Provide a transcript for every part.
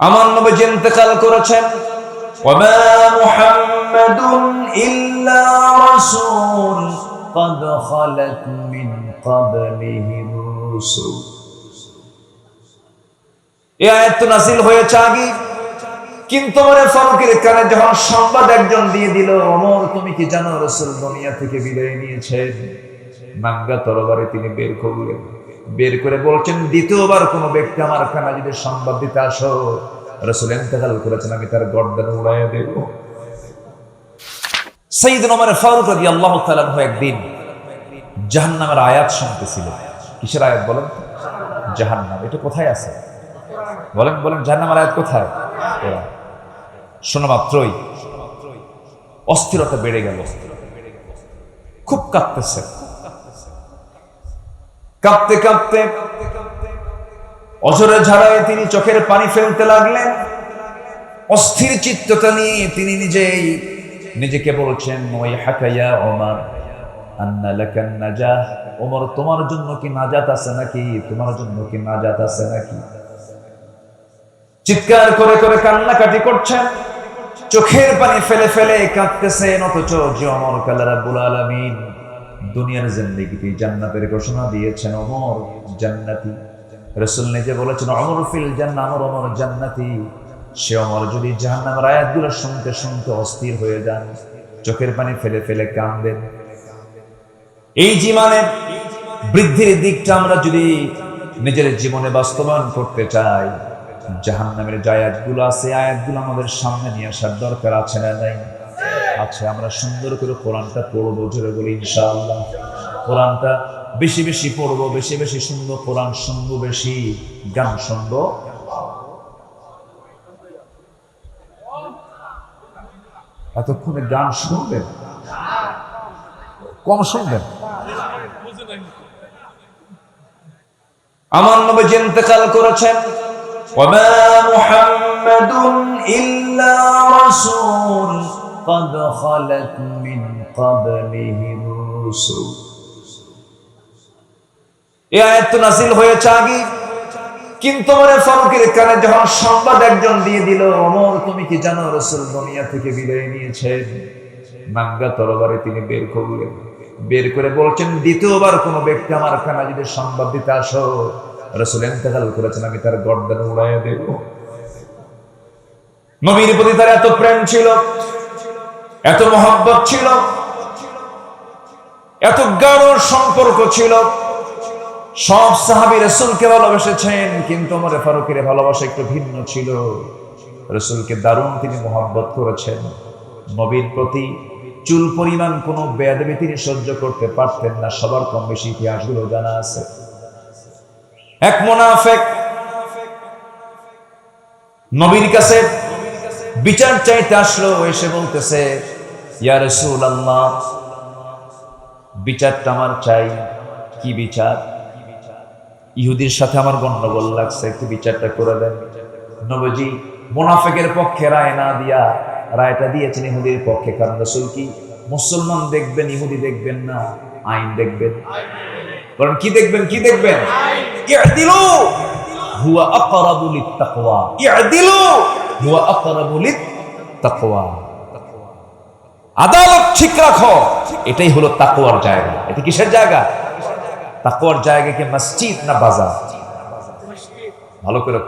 আমার নবী যে ইন্তেকাল করেছেন وما محمد إلا رسول قد خلت من قبله الرسل এই আয়াত তো নাজিল হয়েছে আগে কিন্তু ওমরের ফারুকের কানে যখন সংবাদ একজন দিয়ে দিল অমর তুমি কি জানো রসুল দুনিয়া থেকে বিদায় নিয়েছেন নাঙ্গা তরবারে তিনি বের করলেন বের করে বলছেন, দ্বিতীয়বার কোনো ব্যক্তি আমার কানে যদি সংবাদ দিতে আসো, রসুল ইন্তেকাল করেছেন, আমি তার গর্দান উড়াইয়া দেব। সঈদ ফারুক রাদি আল্লাহ তালাহ একদিন জাহান্নামের আয়াত শুনতেছিল। কিসের আয়াত বলেন জাহান্নাম। এটা কোথায় আছে? বলেন বলেন, জাহান্নামের আয়াত কোথায়। শোনা মাত্রই। অস্থিরতা বেড়ে গেল। খুব কাঁপতেছে কাঁপতে কাঁপতে অজরে ঝাড়ায় তিনি চোখের পানি ফেলতে লাগলেন। অস্থির চিত্ততা নিয়ে তিনি নিজেই নিজেকে বলছেন ওই হাকাইয়া ওমর ওমর, তোমার জন্য কি নাজাত আছে নাকি? তোমার জন্য কি নাজাত আছে নাকি? চিৎকার করে করে কান্নাকাটি করছেন। চোখের পানি ফেলে ফেলে কাঁদতেছেন, অথচ যে অমর, কালা রাব্বুল আলামিন। দুনিয়ার জিন্দেগিতে জান্নাতের ঘোষণা দিয়েছেন অমর জান্নাতি। রসুল নিজে বলেছেন অমর ফিল জান্না আমর অমর জান্নাতি। সে অমর যদি জাহান্নামের আয়াতগুলো শুনতে শুনতে অস্থির হয়ে যান, চোখের পানি ফেলে ফেলে কাঁদেন এই জীবনের বৃদ্ধির দিকটা আমরা যদি নিজের জীবনে বাস্তবায়ন করতে চাই, জাহান্নামের যে আয়াতগুলো আছে, আয়াতগুলো আমাদের সামনে নিয়ে আসার দরকার আছে না নাই? আচ্ছা আমরা সুন্দর করে কোরআনটা পড়ব, জোরে বলি ইনশাআল্লাহ। কোরআনটা বেশি বেশি পড়ব, বেশি বেশি শুনব, কোরআন শুনব বেশি, গান শুনব। এতক্ষণে গান শুনবেন? কম শুনবেন? আমার নবী ইন্তেকাল করেছেন, ওয়া মুহাম্মাদুন ইল্লা রাসূল। قد خلت من قبله الرسل এই আয়াত তো নাজিল হয়েছে আগে কিন্তু ওমর ফারুকের কানে যখন সংবাদ একজন দিয়ে দিল অমর তুমি কি জানো রসুল দুনিয়া থেকে বিদায় নিয়েছেন নাঙ্গা তরবারে তিনি বের করলেন বের করে বলছেন দ্বিতীয়বার কোনো ব্যক্তি আমার কানে যদি সংবাদ দিতে আসো রসুল ইন্তেকাল করেছেন আমি তার গর্দান উড়াইয়া দেব নবীর প্রতি তার এত প্রেম ছিল এত মহব্বত ছিল, এত গাঢ় সম্পর্ক ছিল। সব সাহাবি রসুলকে ভালোবেসেছেন, কিন্তু আমার ফারুকের ভালোবাসা একটু ভিন্ন ছিল। রসুলকে দারুণ তিনি মহব্বত করেছেন। নবীর প্রতি চুল পরিমাণ কোনো বেয়াদবি তিনি সহ্য করতে পারতেন না, সবার কম বেশি ইতিহাসগুলো জানা আছে। এক মোনাফেক নবীর কাছে বিচার চাইতে আসলো এসে বলতেছে ইয়া রসুল আল্লাহ বিচারটা আমার চাই। কি বিচার? ইহুদির সাথে আমার গন্ডগোল লাগছে একটু বিচারটা করে দেন। নবজি মোনাফেকের পক্ষে রায় না দিয়া রায়টা দিয়েছেন ইহুদির পক্ষে কারণ রসুল কি? মুসলমান দেখবেন ইহুদি দেখবেন না আইন দেখবেন। কারণ কি দেখবেন কি দেখবেন? হুয়া আকরাবু লিত্তাকওয়া। ইয়াদিলু আদালত ঠিক রাখো, এটাই হলো তাকওয়ার জায়গা। এটা কিসের জায়গা? তাকওয়ার জায়গা কি মসজিদ না বাজার? ভালো করে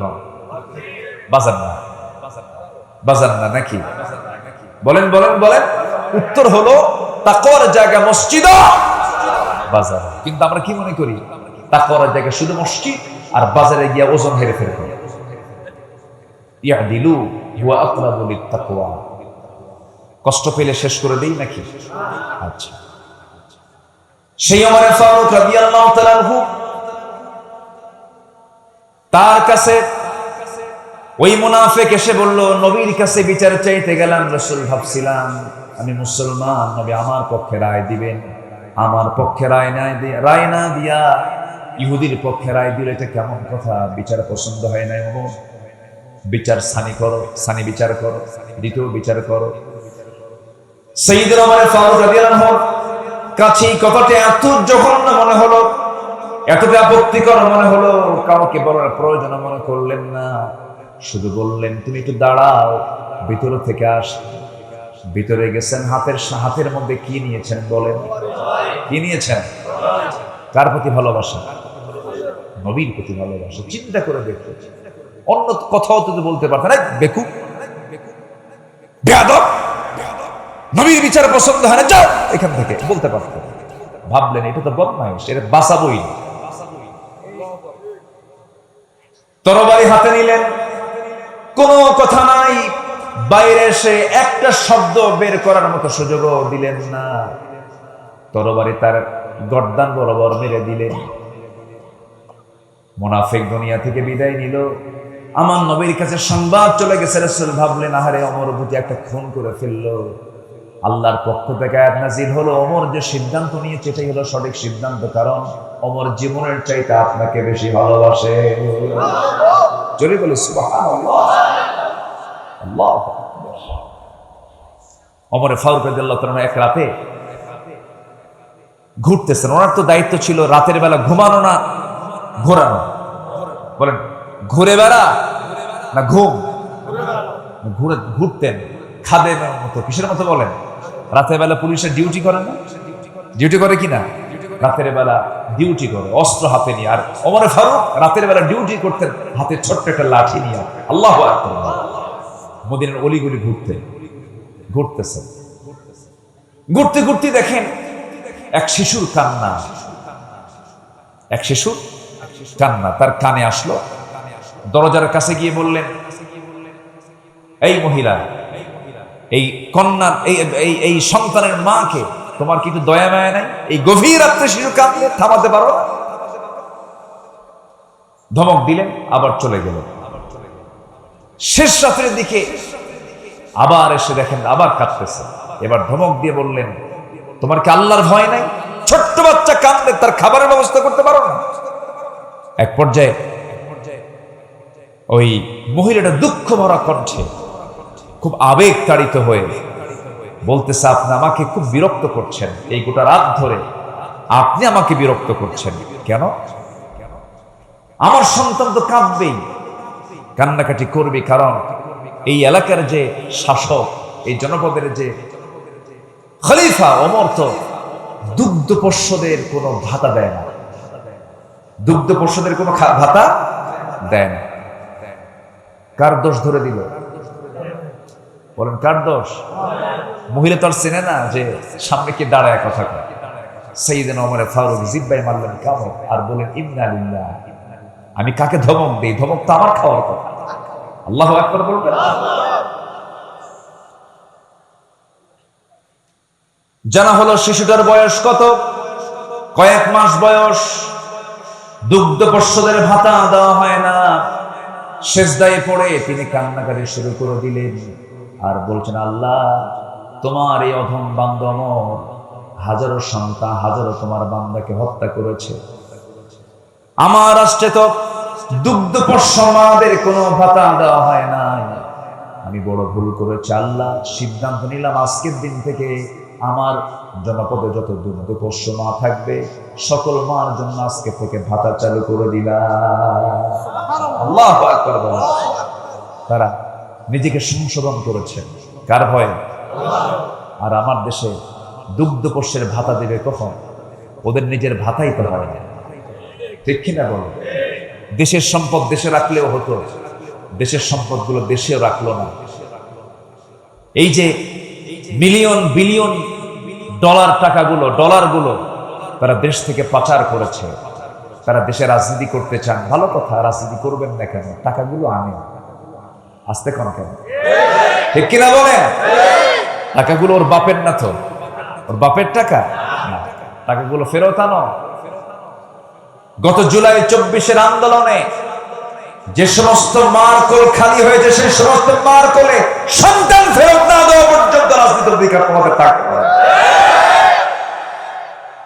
বাজার না। বাজার না নাকি? বলেন বলেন বলেন। উত্তর হলো তাকওয়ার জায়গা মসজিদ বাজার। কিন্তু আমরা কি মনে করি? তাকওয়ার জায়গা শুধু মসজিদ আর বাজারে গিয়া ওজন হেরে ফেরে ইয়াদিলু, হুয়া আকরাবু লিত্তাকওয়া। কষ্ট পেলে শেষ করে দেই নাকি? আচ্ছা। সেই আমার ফারুক রাদিয়াল্লাহু তাআলা তার কাছে ওই মুনাফেক এসে বলল, নবীর কাছে বিচার চাইতে গেলাম, রসুল ভাবছিলাম, আমি মুসলমান, নবী আমার পক্ষে রায় দিবেন। আমার পক্ষে রায় না রায় না দিয়া ইহুদির পক্ষে রায় দিলে এটা কেমন কথা? বিচার পছন্দ হয় না এমন বিচার সানি করো, সানি বিচার করো, দ্বিতীয় বিচার করো। সঈদুর রহমানের ফারুক রাদিয়াল্লাহু কাছে এই কথাটা এত জঘন্য মনে হলো, এতটা আপত্তিকর মনে হলো, কাউকে বলার প্রয়োজন মনে করলেন না। শুধু বললেন, তুমি একটু দাঁড়াও, ভিতরে থেকে আস। ভিতরে গেছেন, হাতের হাতের মধ্যে কি নিয়েছেন বলেন? কি নিয়েছেন? কার প্রতি ভালোবাসা? নবীর প্রতি ভালোবাসা। চিন্তা করে দেখো অন্য কথাও তো বলতে পারতেন, এই বেকু নবীর বিচার পছন্দ হয় না, যাও এখান থেকে, বলতে পারতেন। ভাবলেন, এটা তো বদমাইশ, এটা বাঁচাবই না। তরবারি হাতে নিলেন, কোনো কথা নাই, বাইরে এসে একটা শব্দ বের করার মতো সুযোগও দিলেন না। তরবারি তার গর্দান বরাবর মেরে দিলেন। মোনাফেক দুনিয়া থেকে বিদায় নিল। আমার নবীর কাছে সংবাদ চলে গেছে, রসুল ভাবলেন, আহারে, অমর বুঝে একটা খুন করে ফেলল। আল্লাহর পক্ষ থেকে আয়াত নাজিল হলো, অমর যে সিদ্ধান্ত নিয়েছে, এটাই হলো সঠিক সিদ্ধান্ত, কারণ অমর জীবনের চাইতে আপনাকে বেশি ভালোবাসে। জোরে বলে অমরে ফারুক এক রাতে ঘুরতেছেন। ওনার তো দায়িত্ব ছিল রাতের বেলা ঘুমানো না, ঘোরানো। বলেন ঘুরে বেড়া না ঘুম? ঘুরে, ঘুরতেন খাদেমের মতো, কিসের মতো বলেন? রাতের বেলা পুলিশের ডিউটি করে না? ডিউটি করে কি না? রাতের বেলা ডিউটি করে, অস্ত্র হাতে নিয়ে। আর অমরে ফারুক রাতের বেলা ডিউটি করতেন, হাতে ছোট্ট একটা লাঠি নিয়ে। আল্লাহ মদিনের অলিগুলি ঘুরতেন, ঘুরতেছেন। ঘুরতে ঘুরতে দেখেন এক শিশুর কান্না। এক শিশুর কান্না। তার কানে আসলো দরজার কাছে গিয়ে বললেন, এই মহিলা, এই কন্যা এই এই সন্তানের মাকে তোমার কিন্তু দয়া মায়া নাই? এই গভীর রাত্রে শিশু কাঁদলে থামাতে পারো ধমক দিলেন, আবার চলে গেল। শেষ রাতের দিকে আবার এসে দেখেন, আবার কাঁদতেছে। এবার ধমক দিয়ে বললেন, তোমার কি আল্লাহর ভয় নাই? ছোট্ট বাচ্চা কাঁদলে তার খাবারের ব্যবস্থা করতে পারো না? এক পর্যায়ে ওই মহিলাটা দুঃখ ভরা কণ্ঠে খুব আবেগ তাড়িত হয়ে বলতেছে, আপনি আমাকে খুব বিরক্ত করছেন। এই গোটা রাত ধরে আপনি আমাকে বিরক্ত করছেন। কেন? আমার সন্তান তো কাঁদবেই। কান্নাকাটি করবে কারণ এই এলাকার যে শাসক, এই জনপদের যে খলিফা অমর তো দুগ্ধ পোষ্যদের কোনো ভাতা দেয় না। দুগ্ধ পোষ্যদের কোনো ভাতা দেয় না। কার দোষ ধরে দিল? বলেন, কার দোষ? মহিলা তো আর চেনে না যে সামনে কি দাঁড়ায় কথা কয়। সেইদিন অমরে ফারুক জিব্বাই মারলেন কামড় আর বলেন, ইন্না লিল্লাহ। আমি কাকে ধমক দেই? ধমক তো আমার খাওয়ার কথা। আল্লাহ একবার বলবেন? জানা হলো শিশুটার বয়স কত? কয়েক মাস বয়স। দুগ্ধ পোষ্যদের ভাতা দেওয়া হয় না। শেষদায় পড়ে তিনি কান্নাকাটি শুরু করে দিলেন। আর বলছেন, আল্লাহ, তোমার এই অধম বান্দম হাজারো সন্তান, হাজারো তোমার বান্দাকে হত্যা করেছে। আমার রাষ্ট্রে তো দুগ্ধ পোষ্য মাদের কোনো ভাতা দেওয়া হয় নাই। আমি বড় ভুল করেছি, আল্লাহ, সিদ্ধান্ত নিলাম আজকের দিন থেকে আমার জনপদে যত দুগ্ধ পোষ্য মা থাকবে, সকল মার জন্য আজকে থেকে ভাতা চালু করে দিলাম। তারা নিজেকে সংশোধন করেছেন কার ভয়ে? আর আমার দেশে দুগ্ধ পোষ্যের ভাতা দেবে কখন? ওদের নিজের ভাতাই তো হয় না। ঠিক কিনা বলো? দেশের সম্পদ দেশে রাখলেও হতো, দেশের সম্পদগুলো দেশেও রাখল না। এই যে মিলিয়ন বিলিয়ন ডলার টাকাগুলো, ডলারগুলো তারা দেশ থেকে পাচার করেছে। তারা দেশে রাজনীতি করতে চান। ভালো কথা, রাজনীতি করবেন না কেন? টাকাগুলো আনে আসতে কোন কেন? ঠিক কিনা বলেন? টাকাগুলো ওর বাপের না তো? ওর বাপের টাকা? না। টাকাগুলো ফেরত আনো। গত জুলাই চব্বিশের আন্দোলনে যে সমস্ত মার্কল খালি হয়েছে, সেই সমস্ত মার্কলে সন্তান ফেরত না দেওয়া পর্যন্ত রাজনীতির অধিকার তোমাদের থাকবে।